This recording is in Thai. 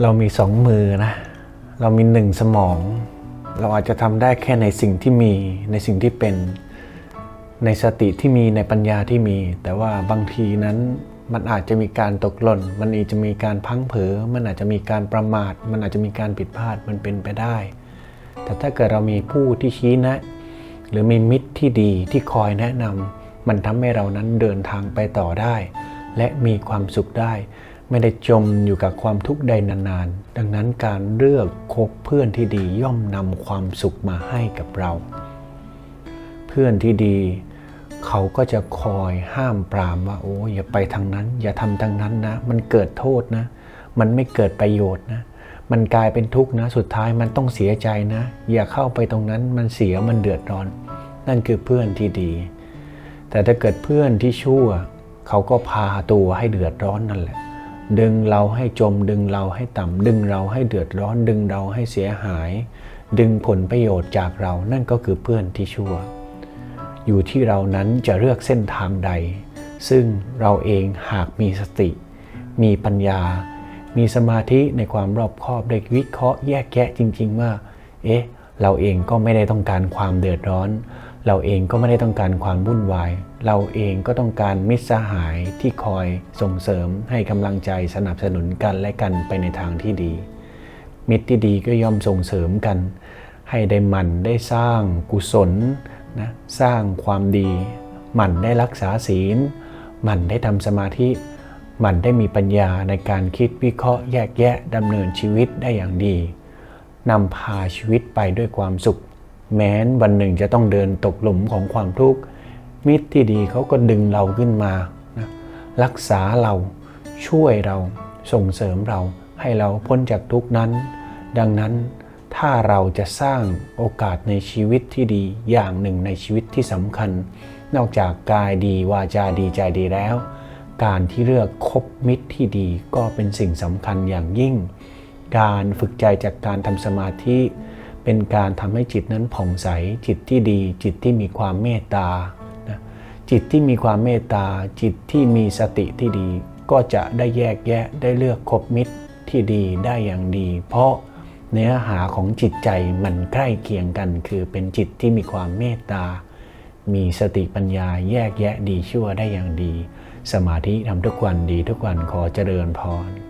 เรามีสองมือนะ เรามีหนึ่งสมอง เราอาจจะทำได้แค่ในสิ่งที่มีในสิ่งที่เป็น ในสติที่มีในปัญญาที่มี แต่ว่าบางทีนั้นมันอาจจะมีการตกหล่น มันอาจจะมีการพังเผลอมันอาจจะมีการประมาท มันอาจจะมีการผิดพลาด มันเป็นไปได้ แต่ถ้าเกิดเรามีผู้ที่ชี้แนะ หรือมีมิตรที่ดีที่คอยแนะนำมันทำให้เรานั้นเดินทางไปต่อได้ และมีความสุขได้ ไม่ได้จมอยู่กับความทุกข์ใดนานๆ ดังนั้นการเลือกคบเพื่อนที่ดีย่อมนำความสุขมาให้กับเรา เพื่อนที่ดีเขาก็จะคอยห้ามปรามว่าโอ้อย่าไปทางนั้น อย่าทำทางนั้นนะ มันเกิดโทษนะ มันไม่เกิดประโยชน์นะ มันกลายเป็นทุกข์นะ สุดท้ายมันต้องเสียใจนะ อย่าเข้าไปตรงนั้นมันเสียมันเดือดร้อน นั่นคือเพื่อนที่ดี แต่ถ้าเกิดเพื่อนที่ชั่ว เขาก็พาตัวให้เดือดร้อนนั่นแหละ ดึงเราให้จม ดึงเราให้ต่ำดึงเราให้เดือดร้อน ดึงเราให้เสียหาย ดึงผลประโยชน์จากเรานั่นก็คือเพื่อนที่ชั่ว อยู่ที่เรานั้นจะเลือกเส้นทางใด ซึ่งเราเองหากมีสติ มีปัญญา มีสมาธิในความรอบคอบได้วิเคราะห์แยกแยะจริง ๆ ว่า เอ๊ะ เราเองก็ไม่ได้ต้องการความเดือดร้อน เราเองก็ไม่ได้ต้องการความวุ่นวาย เราเองก็ต้องการมิตรสหายที่คอยส่งเสริมให้กำลังใจสนับสนุนกันและกันไปในทางที่ดี มิตรที่ดีก็ย่อมส่งเสริมกัน ให้ได้หมั่นได้สร้างกุศลนะสร้างความดี หมั่นได้รักษาศีล หมั่นได้ทำสมาธิ หมั่นได้มีปัญญาในการคิดวิเคราะห์แยกแยะดำเนินชีวิตได้อย่างดีนำพาชีวิตไปด้วยความสุข แม้นวันหนึ่งจะต้องเดินตกหลุมของความทุกข์ มิตรที่ดีเขาก็ดึงเราขึ้นมานะรักษาเราช่วยเราส่งเสริมเราให้เราพ้นจากทุกข์นั้น ดังนั้นถ้าเราจะสร้างโอกาสในชีวิตที่ดีอย่างหนึ่งในชีวิตที่สำคัญ นอกจากกายดีวาจาดีใจดีแล้ว การที่เลือกคบมิตรที่ดีก็เป็นสิ่งสำคัญอย่างยิ่ง การฝึกใจจากการทำสมาธิ เป็นการทำให้จิตนั้นผ่องใส จิตที่ดี จิตที่มีความเมตตานะจิตที่มีความเมตตา จิตที่มีสติที่ดี ก็จะได้แยกแยะได้เลือกคบมิตรที่ดีได้อย่างดี เพราะเนื้อหาของจิตใจมันใกล้เคียงกัน คือเป็นจิตที่มีความเมตตา มีสติปัญญาแยกแยะดีชั่วได้อย่างดี สมาธิทำทุกวันดีทุกวันขอเจริญพร